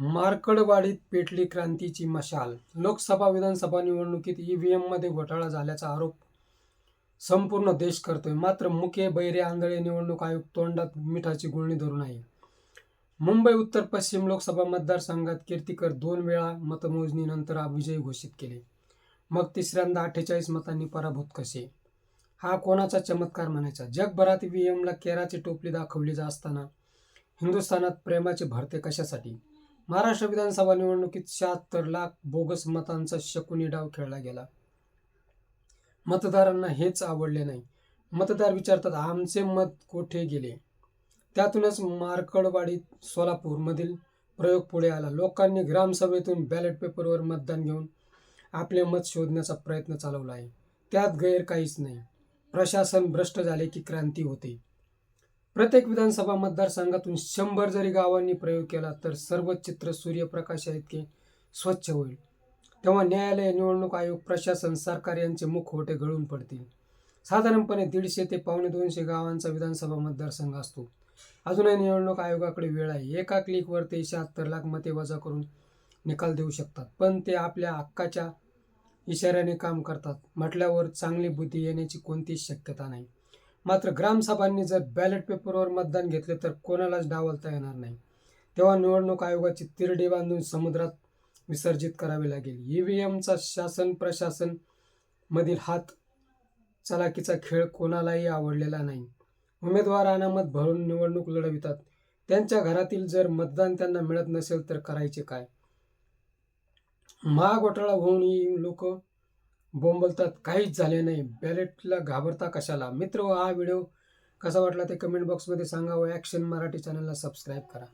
मार्कडवाडीत पेटली क्रांतीची मशाल. लोकसभा विधानसभा निवडणुकीत ईव्हीएममध्ये घोटाळा झाल्याचा आरोप संपूर्ण देश करतोय. मात्र मुके बैरे आंधळे निवडणूक आयोग तोंडात मिठाची गुळणी धरून आहे. मुंबई उत्तर पश्चिम लोकसभा मतदारसंघात कीर्तीकर दोन वेळा मतमोजणीनंतर विजयी घोषित केले. मग तिसऱ्यांदा अठ्ठेचाळीस मतांनी पराभूत कसे? हा कोणाचा चमत्कार म्हणायचा? जगभरात ईव्हीएमला केराची टोपली दाखवली जा असताना हिंदुस्थानात प्रेमाचे भरते कशासाठी? महाराष्ट्र विधानसभा निवडणुकीत शहात्तर लाख बोगस मतांचा शकुनी डाव खेळला गेला. मतदारांना हेच आवडले नाही. मतदार विचारतात आमचे मत कोठे गेले? त्यातूनच मार्कडवाडी सोलापूरमधील प्रयोग पुढे आला. लोकांनी ग्रामसभेतून बॅलेट पेपरवर मतदान घेऊन आपले मत शोधण्याचा प्रयत्न चालवला आहे. त्यात गैर काहीच नाही. प्रशासन भ्रष्ट झाले की क्रांती होते. प्रत्येक विधानसभा मतदारसंघातून शंभर जरी गावांनी प्रयोग केला तर सर्व चित्र सूर्यप्रकाशा इतके स्वच्छ होईल. तेव्हा न्यायालय निवडणूक आयोग प्रशासन सरकार यांचे मुख होटे गळून पडतील. साधारणपणे दीडशे ते पावणे दोनशे गावांचा विधानसभा मतदारसंघ असतो. अजूनही निवडणूक आयोगाकडे वेळ आहे. एका क्लिकवर ते शहात्तर लाख मते वजा करून निकाल देऊ शकतात. पण ते आपल्या हक्काच्या इशाऱ्याने काम करतात. म्हटल्यावर चांगली बुद्धी येण्याची कोणतीच शक्यता नाही. मात्र ग्रामसभांनी जर बॅलेट पेपरवर मतदान घेतले तर कोणालाच डावलता येणार नाही. तेव्हा निवडणूक आयोगाची तिरडी बांधून समुद्रात विसर्जित करावे लागेल. ईव्हीएमचा शासन प्रशासन मधील हात चलाकीचा खेळ कोणालाही आवडलेला नाही. उमेदवार अनामत भरून निवडणूक लढवितात. त्यांच्या घरातील जर मतदान त्यांना मिळत नसेल तर करायचे काय? महाघोटाळा होऊन ही लोक बोंबलतात काहीच झाले नाही. बॅलेटला घाबरता कशाला? मित्र हा व्हिडिओ कसा वाटला ते कमेंट बॉक्समध्ये सांगा व ॲक्शन मराठी चॅनलला सबस्क्राईब करा.